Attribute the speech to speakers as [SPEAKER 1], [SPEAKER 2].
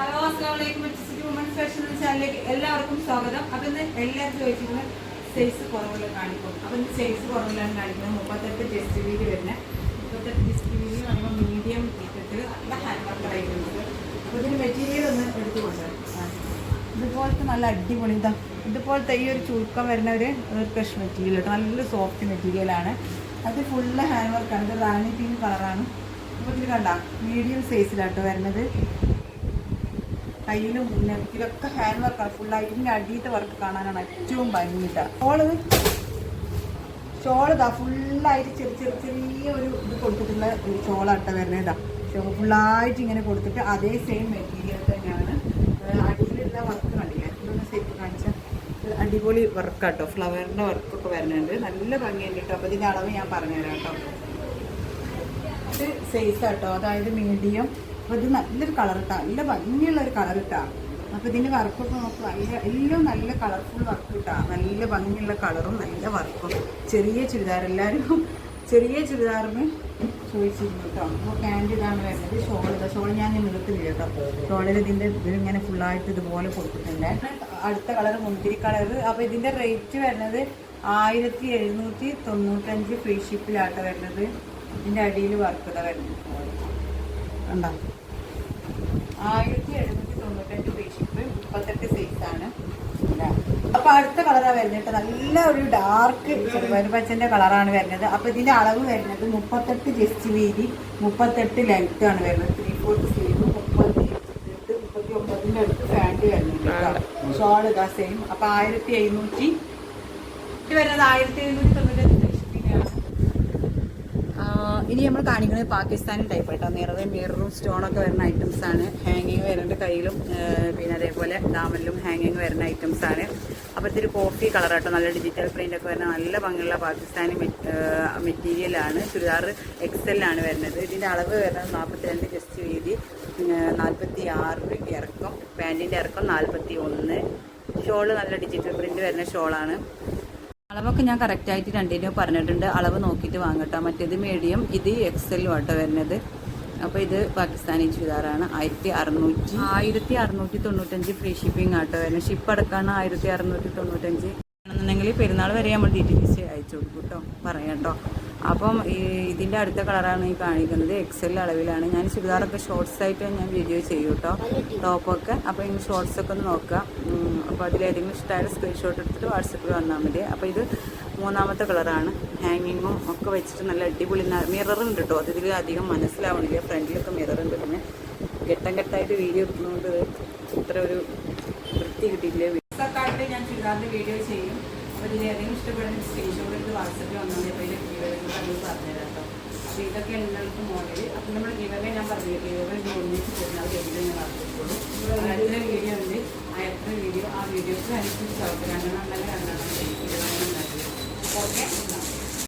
[SPEAKER 1] Hello അസ്സാം വലൈക്കും woman fashion ചാനലിലേക്ക് എല്ലാവർക്കും സ്വാഗതം. അപ്പം ഇന്ന് എല്ലാവരും ചോദിച്ചിരുന്ന സൈസ് കുറവുള്ള കാണിക്കും. അപ്പം ഇന്ന് സൈസ് കുറവിലാണ് കാണിക്കുന്നത്. മുപ്പത്തെട്ട് ജസ്റ്റ് വീതി വരുന്ന. മുപ്പത്തെട്ട് ജസ്റ്റ് വീതി പറയുമ്പോൾ മീഡിയം ഇട്ടിട്ട് നല്ല ഹാൻഡ് വർക്ക് ആയിട്ടുണ്ട് അപ്പോൾ ഇതിന് മെറ്റീരിയൽ ഒന്ന് എടുത്തു കൊണ്ടുവരാം. ഇതുപോലത്തെ നല്ല അടിപൊളി ഇതാ ഇതുപോലത്തെ ഈ ഒരു ചുരുക്കം വരുന്ന ഒരു ഒരു മെറ്റീരിയൽ കേട്ടോ. നല്ല സോഫ്റ്റ് മെറ്റീരിയലാണ് അത് ഫുള്ള് ഹാൻഡ് വർക്കാണ് ഇത് റാണി പിങ്ക് കളറാണ് അപ്പോൾ ഇതിൽ കണ്ട മീഡിയം സൈസിലാട്ടോ വരുന്നത്. കയ്യിലും ഇതൊക്കെ ഹാൻഡ് വർക്കാണ് ഫുള്ളായിട്ട് ഇതിന്റെ അടിയിട്ട് വർക്ക് കാണാനാണ് ഏറ്റവും ഭംഗിയിട്ട് ഷോൾ ഷോൾ ഫുള്ളായിട്ട് ചെറിയ ചെറിയ ചെറിയ ഒരു ഇത് കൊടുത്തിട്ടുള്ള ഒരു ഷോളാട്ട വരുന്നത്. ഷോ ഫുള്ളായിട്ട് ഇങ്ങനെ കൊടുത്തിട്ട് അതേ സെയിം മെറ്റീരിയൽ തന്നെയാണ്. അടിയിലുള്ള വർക്ക് കണ്ടില്ലേ? ഇതൊന്ന് സെറ്റ് കാണിച്ചാൽ അടിപൊളി വർക്കാട്ടോ ഫ്ലവറിന്റെ വർക്കൊക്കെ വരുന്നുണ്ട്. നല്ല ഭംഗിയുണ്ട് കേട്ടോ അപ്പോൾ ഇതിന്റെ അളവ് ഞാൻ പറഞ്ഞുതരാം കേട്ടോ ഇത് സൈസ് കേട്ടോ അതായത് മീഡിയം അപ്പോൾ ഇത് നല്ലൊരു കളർ ഇട്ടാ നല്ല ഭംഗിയുള്ള ഒരു കളർ ഇട്ടാ. അപ്പോൾ ഇതിന്റെ വർക്കൊക്കെ നോക്കുക എല്ലാം നല്ല കളർഫുൾ വർക്ക് ഇട്ടാ. നല്ല ഭംഗിയുള്ള കളറും നല്ല വർക്കും ചെറിയ ചുരിദാർ എല്ലാവരും ചെറിയ ചുരിദാറിന് ചോദിച്ചിരുന്നു കേട്ടോ. അപ്പോൾ പാന്റ് ഇതാണ് വരുന്നത് ഷോൾ ഇതാ. ഷോൾ ഞാൻ നിർത്തില്ല കേട്ടോ. ഷോളിൽ ഇതിന്റെ ഇതിങ്ങനെ ഫുള്ളായിട്ട് ഇതുപോലെ കൊടുത്തിട്ടുണ്ട്. അടുത്ത കളർ മുന്തിരി കളർ അപ്പോൾ ഇതിന്റെ റേറ്റ് വരുന്നത് ആയിരത്തി എഴുന്നൂറ്റി തൊണ്ണൂറ്റഞ്ച് ഫ്രീ ഷിപ്പിലാട്ടോ വരുന്നത്. ഇതിന്റെ അടിയിൽ വർക്ക് ഇതാ വരുന്നത്. കണ്ടോ ആയിരത്തി എഴുന്നൂറ്റി തൊണ്ണൂറ്റഞ്ച് ഷിപ്പ് മുപ്പത്തെട്ട് സൈസാണ്. അപ്പൊ അടുത്ത കളറാണ് വരുന്നത് നല്ല ഒരു ഡാർക്ക് ചെറുപയർ കളറാണ് വരുന്നത്. അപ്പൊ ഇതിന്റെ അളവ് വരുന്നത് മുപ്പത്തെട്ട് ജസ്റ്റ് വീതി മുപ്പത്തെട്ട് ലെങ്ത് ആണ് വരുന്നത്. ത്രീ ഫോർത്ത് സ്ലീവ് മുപ്പത്തി എട്ട് മുപ്പത്തി ഒമ്പതിന്റെ അടുത്ത് പാന്റ് വരുന്നുണ്ട് ഷോൾ ഇതാ സെയിം അപ്പൊ ആയിരത്തി എഴുന്നൂറ്റി ഇത് വരുന്നത് ആയിരത്തി എഴുന്നൂറ്റി തൊണ്ണൂറ്റഞ്ച് ഷിപ്പിംഗാണ് ഇനി നമ്മൾ കാണിക്കുന്നത് പാകിസ്ഥാനി ടൈപ്പ് കേട്ടോ നിറവ് മിററും സ്റ്റോണൊക്കെ വരുന്ന ഐറ്റംസ് ആണ്. ഹാങ്ങിങ് വരുന്നുണ്ട് കയ്യിലും പിന്നെ അതേപോലെ ദാമലിലും ഹാങ്ങിങ് വരുന്ന ഐറ്റംസ് ആണ്. അപ്പോൾ ഇത്തിരി കോഫി കളർ കേട്ടോ നല്ല ഡിജിറ്റൽ പ്രിന്റ് ഒക്കെ വരുന്ന നല്ല ഭംഗിയുള്ള പാകിസ്ഥാനി മെറ്റീരിയൽ ആണ്. ചുരിദാർ എക്സെല്ലാണ് വരുന്നത്. ഇതിന്റെ അളവ് വരുന്നത് നാൽപ്പത്തിരണ്ട് ജസ്റ്റ് വീതി. നാൽപ്പത്തി ആറ് ഇറക്കം. പാന്റിന്റെ ഇറക്കം നാൽപ്പത്തി ഒന്ന് ഷോൾ നല്ല ഡിജിറ്റൽ പ്രിന്റ് വരുന്ന ഷോളാണ് അളവൊക്കെ ഞാൻ കറക്റ്റായിട്ട് രണ്ടിനും പറഞ്ഞിട്ടുണ്ട്. അളവ് നോക്കിയിട്ട് വാങ്ങട്ടോ. മറ്റേത് മീഡിയം ഇത് എക്സലും ആട്ടോ വരുന്നത്. അപ്പോൾ ഇത് പാകിസ്ഥാനി ചുരിദാറാണ്. ആയിരത്തി അറുന്നൂറ്റി ആയിരത്തി അറുന്നൂറ്റി തൊണ്ണൂറ്റഞ്ച് ഫ്രീ ഷിപ്പിംഗ് ആട്ടോ വരുന്നത്. ഷിപ്പ് അടക്കാണ് ആയിരത്തി അറുന്നൂറ്റി തൊണ്ണൂറ്റഞ്ച് ആണെന്നുണ്ടെങ്കിൽ പെരുന്നാൾ വരെ നമ്മൾ ഡീറ്റെയിൽസ് അയച്ചു കൊടുക്കും കേട്ടോ പറയാം കേട്ടോ അപ്പം ഇതിന്റെ അടുത്ത കളറാണ് ഈ കാണിക്കുന്നത്. എക്സൽ അളവിലാണ്. ഞാൻ ചുരിദാറൊക്കെ ഷോർട്സ് ആയിട്ട് ഞാൻ വീഡിയോ ചെയ്യും കേട്ടോ ടോപ്പൊക്കെ അപ്പോൾ ഈ ഷോർട്സ് ഒക്കെ ഒന്ന് നോക്കാം. അപ്പോൾ അതിലേതെങ്കിലും ഇഷ്ടമായ സ്ക്രീൻഷോട്ട് എടുത്തിട്ട് വാട്സപ്പിൽ വന്നാൽ മതി. അപ്പോൾ ഇത് മൂന്നാമത്തെ കളറാണ്. ഹാങ്ങിങ്ങും ഒക്കെ വെച്ചിട്ട് നല്ല അടിപൊളി മിറർ ഉണ്ട് കേട്ടോ അത് ഇതിൽ അധികം മനസ്സിലാവണില്ല. ഫ്രണ്ടിലൊക്കെ മിറർ ഉണ്ട്. പിന്നെ ഘട്ടം ഘട്ടമായിട്ട് വീഡിയോ എടുക്കുന്നതുകൊണ്ട് ഇത്ര ഒരു വൃത്തി കിട്ടിയില്ല ഞാൻ ചുരിദാറിന്റെ വീഡിയോ ചെയ്യും. അപ്പോൾ ഇതിൽ ഏതെങ്കിലും ഇഷ്ടപ്പെടുന്ന സ്ക്രീൻഷോട്ട് എടുത്ത് വാട്സപ്പിൽ വന്നാൽ ഇപ്പോൾ ഇതിന്റെ ഗീവകൾ പറഞ്ഞു പറഞ്ഞുതരാം അപ്പോൾ ഇതൊക്കെ എല്ലാവർക്കും മോഡൽ അപ്പോൾ നമ്മൾ ഗീവകളെ ഞാൻ പറഞ്ഞു ഗീവകൾ ഒന്നിച്ച് തരുന്ന അത് ഗീവകൾ ഞാൻ പറഞ്ഞിട്ടുള്ളൂ. എത്ര വീഡിയോ ഉണ്ട്. ആ എത്ര വീഡിയോ ആ വീഡിയോസ് അനുസരിച്ച് ഉണ്ടെങ്കിൽ രണ്ടെണ്ണം ഇരുപതെണ്ണം ഉണ്ടാക്കി ഓക്കെ?